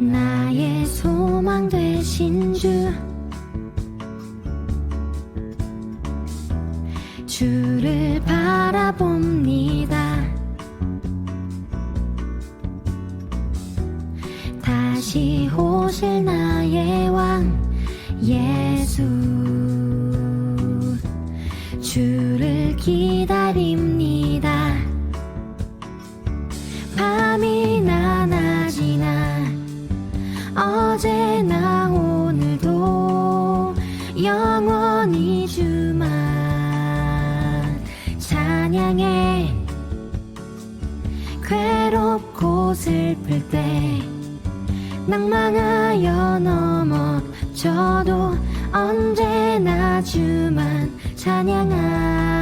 나의 소망 되신 주. 주를 바라봅니다. 다시 오실 나의 왕 예수. 주를 기다립니다. 어제나 오늘도 영원히 주만 찬양해. 괴롭고 슬플 때 낭망하여 넘어져도 언제나 주만 찬양하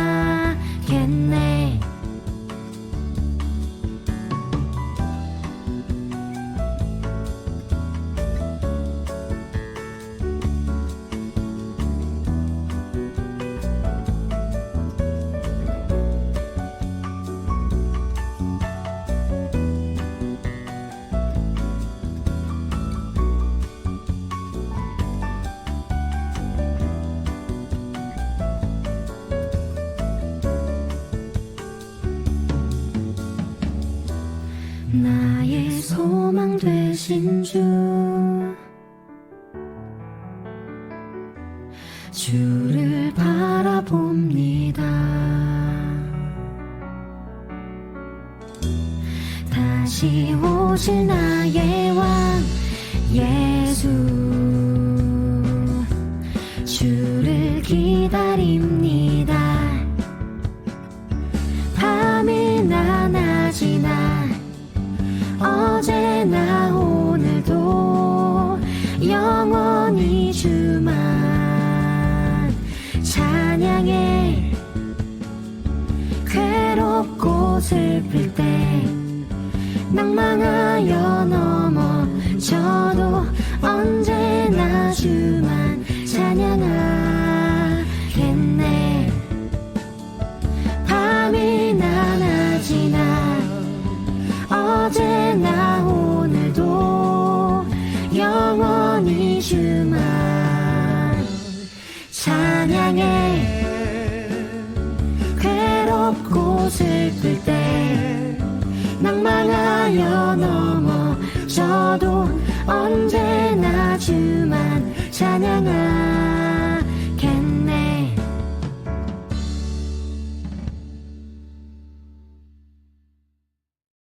나의 소망 되신 주. 주를 바라봅니다. 다시 오실 나의 왕 예수. 주를 기다립니다 주만 찬양해. 괴롭고 슬플 때 낭망하여 넘어져도 언제나 주 슬플 때 낭망하여 넘어져도 언제나 주만 찬양하